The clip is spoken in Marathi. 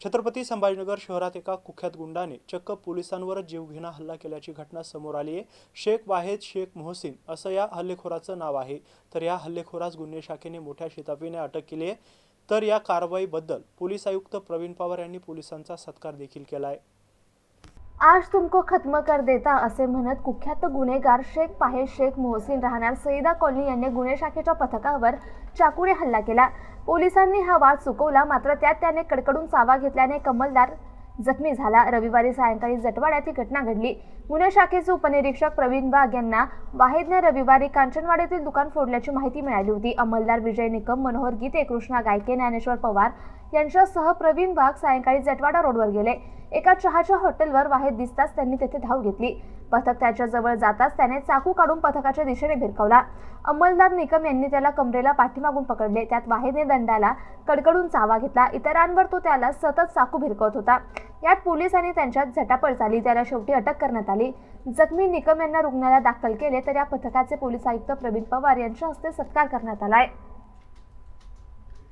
छत्रपती संभाजीनगर शहरात एका कुख्यात गुंडाने चक्क पोलिसांवरच जीवघेणा हल्ला केल्याची घटना समोर आली आहे. शेख वाहेद शेख मोहसिन असं या हल्लेखोराचं नाव आहे. तर या हल्लेखोरास गुन्हे शाखेने मोठ्या शिताफीने अटक केली आहे. तर या कारवाईबद्दल पोलीस आयुक्त प्रवीण पवार यांनी पोलिसांचा सत्कार देखील केला आहे. आज तुमको खत्म कर देता असे म्हणत कुख्यात गुन्हेगार शेख पाहे शेख मोहसिन राहणार सईदा कॉलनी यांनी गुन्हे शाखेच्या पथकावर चाकूने हल्ला केला. पोलिसांनी हा वाद चुकवला मात्र त्यात त्याने कडकडून चावा घेतल्याने कमलदार जखमी झाला. रविवारी सायंकाळी जटवाड्यात ही घटना घडली. गुन्हे शाखेचे उपनिरीक्षक प्रवीण वाघ यांना वाहेदने रविवारी कांचनवाडीतील दुकान फोडल्याची माहिती मिळाली होती. अंमलदार विजय निकम मनोहर गीते कृष्णा गायके ज्ञानेश्वर पवार यांच्यासह प्रवीण वाघ सायंकाळी जटवाडा रोडवर गेले. एका चहाच्या हॉटेलवर वाहेद दिसताच त्यांनी तेथे धाव घेतली. पथक त्याच्याजवळ जाताच त्याने चाकू काढून पथकाच्या दिशेने भिरकावला. अंमलदार निकम यांनी त्याला कमरेला पाठीमागून पकडले. त्यात वाहेदने दंडाला कडकडून चावा घेतला. इतरांवर तो त्याला सतत चाकू भिरकवत होता. यात पोलिसांनी त्यांच्यात झटापट झाली. त्याला शेवटी अटक करण्यात आली. जखमी निकम यांना रुग्णालयात दाखल केले तर या पथकाचे पोलीस आयुक्त प्रवीण पवार यांच्या हस्ते सत्कार करण्यात आलाय.